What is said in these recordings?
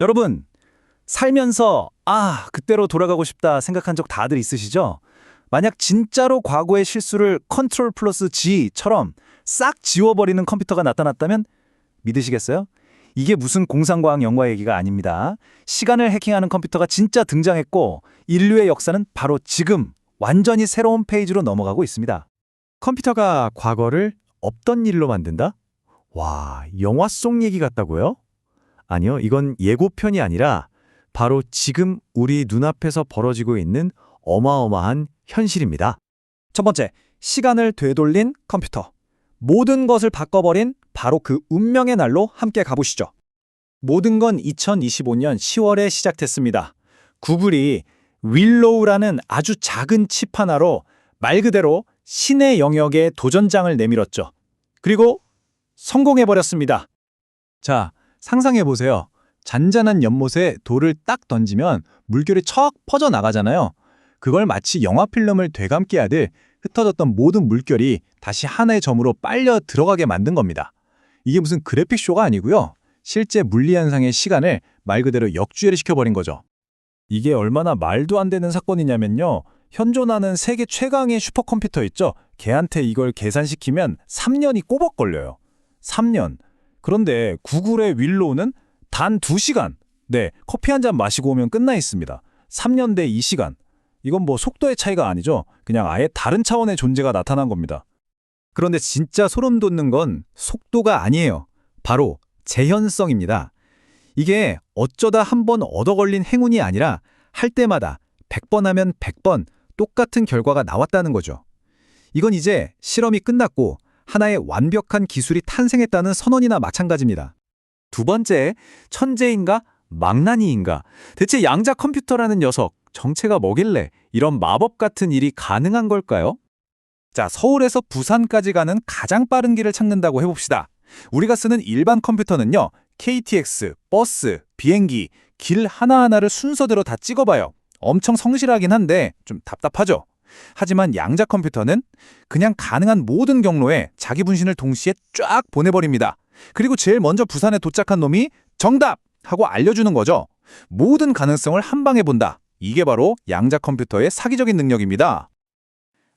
여러분, 살면서 아, 그때로 돌아가고 싶다 생각한 적 다들 있으시죠? 만약 진짜로 과거의 실수를 컨트롤 플러스 G처럼 싹 지워버리는 컴퓨터가 나타났다면 믿으시겠어요? 이게 무슨 공상과학 영화 얘기가 아닙니다. 시간을 해킹하는 컴퓨터가 진짜 등장했고 인류의 역사는 바로 지금 완전히 새로운 페이지로 넘어가고 있습니다. 컴퓨터가 과거를 없던 일로 만든다? 와, 영화 속 얘기 같다고요? 아니요, 이건 예고편이 아니라 바로 지금 우리 눈앞에서 벌어지고 있는 어마어마한 현실입니다. 첫 번째, 시간을 되돌린 컴퓨터. 모든 것을 바꿔버린 바로 그 운명의 날로 함께 가보시죠. 모든 건 2025년 10월에 시작됐습니다. 구글이 윌로우라는 아주 작은 칩 하나로 말 그대로 신의 영역에 도전장을 내밀었죠. 그리고 성공해버렸습니다. 자, 상상해보세요. 잔잔한 연못에 돌을 딱 던지면 물결이 척 퍼져나가잖아요. 그걸 마치 영화 필름을 되감게 하듯 흩어졌던 모든 물결이 다시 하나의 점으로 빨려 들어가게 만든 겁니다. 이게 무슨 그래픽쇼가 아니고요. 실제 물리현상의 시간을 말 그대로 역주행을 시켜버린 거죠. 이게 얼마나 말도 안 되는 사건이냐면요. 현존하는 세계 최강의 슈퍼컴퓨터 있죠? 걔한테 이걸 계산시키면 3년이 꼬박 걸려요. 3년. 그런데 구글의 윌로우는 단 2시간. 네, 커피 한 잔 마시고 오면 끝나 있습니다. 3년 대 2시간. 이건 뭐 속도의 차이가 아니죠. 그냥 아예 다른 차원의 존재가 나타난 겁니다. 그런데 진짜 소름 돋는 건 속도가 아니에요. 바로 재현성입니다. 이게 어쩌다 한 번 얻어 걸린 행운이 아니라 할 때마다 100번 하면 100번 똑같은 결과가 나왔다는 거죠. 이건 이제 실험이 끝났고 하나의 완벽한 기술이 탄생했다는 선언이나 마찬가지입니다. 두 번째, 천재인가 망나니인가? 대체 양자 컴퓨터라는 녀석 정체가 뭐길래 이런 마법 같은 일이 가능한 걸까요? 자, 서울에서 부산까지 가는 가장 빠른 길을 찾는다고 해봅시다. 우리가 쓰는 일반 컴퓨터는요, KTX, 버스, 비행기, 길 하나하나를 순서대로 다 찍어봐요. 엄청 성실하긴 한데 좀 답답하죠. 하지만 양자 컴퓨터는 그냥 가능한 모든 경로에 자기 분신을 동시에 쫙 보내버립니다. 그리고 제일 먼저 부산에 도착한 놈이 정답! 하고 알려주는 거죠. 모든 가능성을 한 방에 본다. 이게 바로 양자 컴퓨터의 사기적인 능력입니다.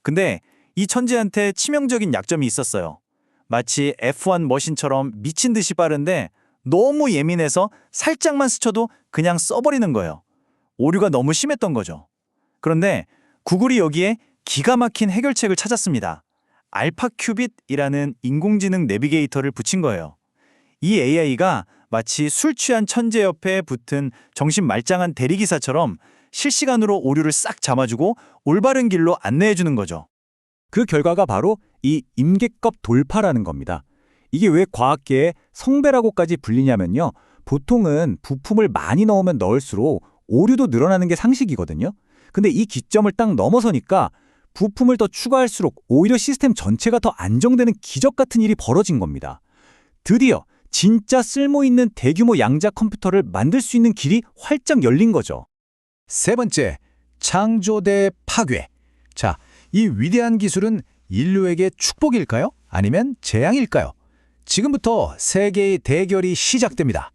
근데 이 천재한테 치명적인 약점이 있었어요. 마치 F1 머신처럼 미친 듯이 빠른데 너무 예민해서 살짝만 스쳐도 그냥 써버리는 거예요. 오류가 너무 심했던 거죠. 그런데 구글이 여기에 기가 막힌 해결책을 찾았습니다. 알파 큐빗이라는 인공지능 내비게이터를 붙인 거예요. 이 AI가 마치 술 취한 천재 옆에 붙은 정신 말짱한 대리기사처럼 실시간으로 오류를 싹 잡아주고 올바른 길로 안내해 주는 거죠. 그 결과가 바로 이 임계급 돌파라는 겁니다. 이게 왜 과학계의 성배라고까지 불리냐면요. 보통은 부품을 많이 넣으면 넣을수록 오류도 늘어나는 게 상식이거든요. 근데 이 기점을 딱 넘어서니까 부품을 더 추가할수록 오히려 시스템 전체가 더 안정되는 기적 같은 일이 벌어진 겁니다. 드디어 진짜 쓸모 있는 대규모 양자 컴퓨터를 만들 수 있는 길이 활짝 열린 거죠. 세 번째, 창조 대 파괴. 자, 이 위대한 기술은 인류에게 축복일까요? 아니면 재앙일까요? 지금부터 세계의 대결이 시작됩니다.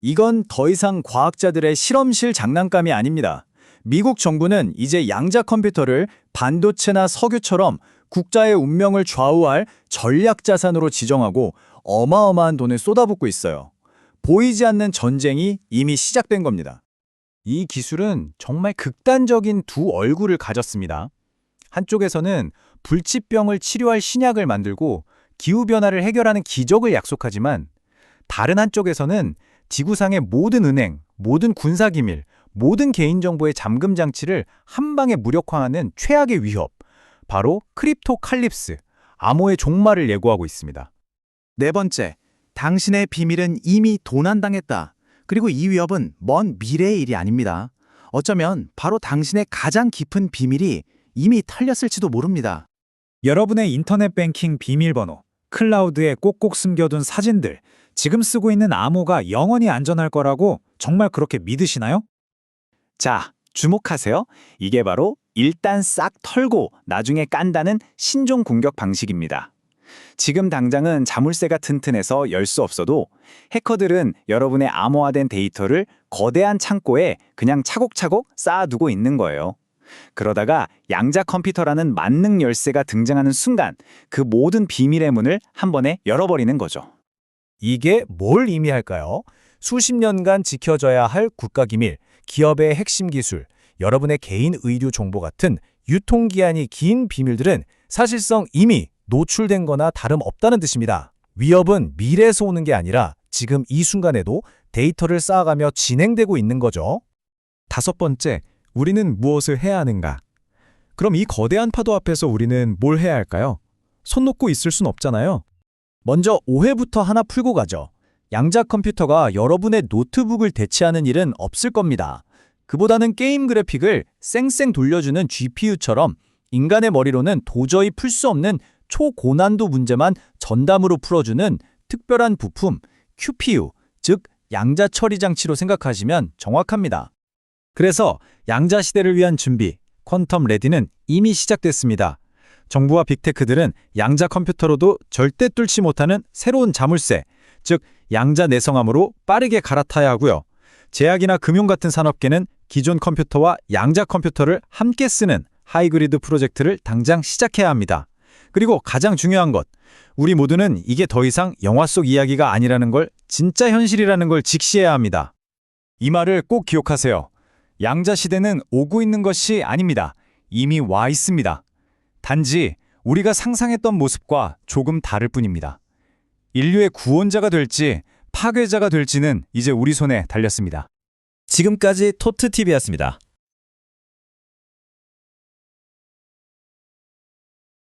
이건 더 이상 과학자들의 실험실 장난감이 아닙니다. 미국 정부는 이제 양자 컴퓨터를 반도체나 석유처럼 국가의 운명을 좌우할 전략 자산으로 지정하고 어마어마한 돈을 쏟아붓고 있어요. 보이지 않는 전쟁이 이미 시작된 겁니다. 이 기술은 정말 극단적인 두 얼굴을 가졌습니다. 한쪽에서는 불치병을 치료할 신약을 만들고 기후변화를 해결하는 기적을 약속하지만 다른 한쪽에서는 지구상의 모든 은행, 모든 군사기밀, 모든 개인정보의 잠금 장치를 한 방에 무력화하는 최악의 위협, 바로 크립토 칼립스, 암호의 종말을 예고하고 있습니다. 네 번째, 당신의 비밀은 이미 도난당했다. 그리고 이 위협은 먼 미래의 일이 아닙니다. 어쩌면 바로 당신의 가장 깊은 비밀이 이미 털렸을지도 모릅니다. 여러분의 인터넷 뱅킹 비밀번호, 클라우드에 꼭꼭 숨겨둔 사진들, 지금 쓰고 있는 암호가 영원히 안전할 거라고 정말 그렇게 믿으시나요? 자, 주목하세요. 이게 바로 일단 싹 털고 나중에 깐다는 신종 공격 방식입니다. 지금 당장은 자물쇠가 튼튼해서 열 수 없어도 해커들은 여러분의 암호화된 데이터를 거대한 창고에 그냥 차곡차곡 쌓아두고 있는 거예요. 그러다가 양자 컴퓨터라는 만능 열쇠가 등장하는 순간 그 모든 비밀의 문을 한 번에 열어버리는 거죠. 이게 뭘 의미할까요? 수십 년간 지켜져야 할 국가기밀, 기업의 핵심 기술, 여러분의 개인 의료 정보 같은 유통기한이 긴 비밀들은 사실상 이미 노출된 거나 다름없다는 뜻입니다. 위협은 미래에서 오는 게 아니라 지금 이 순간에도 데이터를 쌓아가며 진행되고 있는 거죠. 다섯 번째, 우리는 무엇을 해야 하는가? 그럼 이 거대한 파도 앞에서 우리는 뭘 해야 할까요? 손 놓고 있을 순 없잖아요. 먼저 오해부터 하나 풀고 가죠. 양자 컴퓨터가 여러분의 노트북을 대체하는 일은 없을 겁니다. 그보다는 게임 그래픽을 쌩쌩 돌려주는 GPU처럼 인간의 머리로는 도저히 풀 수 없는 초고난도 문제만 전담으로 풀어주는 특별한 부품, QPU, 즉 양자 처리 장치로 생각하시면 정확합니다. 그래서 양자 시대를 위한 준비, 퀀텀 레디는 이미 시작됐습니다. 정부와 빅테크들은 양자 컴퓨터로도 절대 뚫지 못하는 새로운 자물쇠, 즉 양자 내성함으로 빠르게 갈아타야 하고요. 제약이나 금융 같은 산업계는 기존 컴퓨터와 양자 컴퓨터를 함께 쓰는 하이그리드 프로젝트를 당장 시작해야 합니다. 그리고 가장 중요한 것, 우리 모두는 이게 더 이상 영화 속 이야기가 아니라는 걸 진짜 현실이라는 걸 직시해야 합니다. 이 말을 꼭 기억하세요. 양자 시대는 오고 있는 것이 아닙니다. 이미 와 있습니다. 단지 우리가 상상했던 모습과 조금 다를 뿐입니다. 인류의 구원자가 될지 파괴자가 될지는 이제 우리 손에 달렸습니다. 지금까지 토트TV였습니다.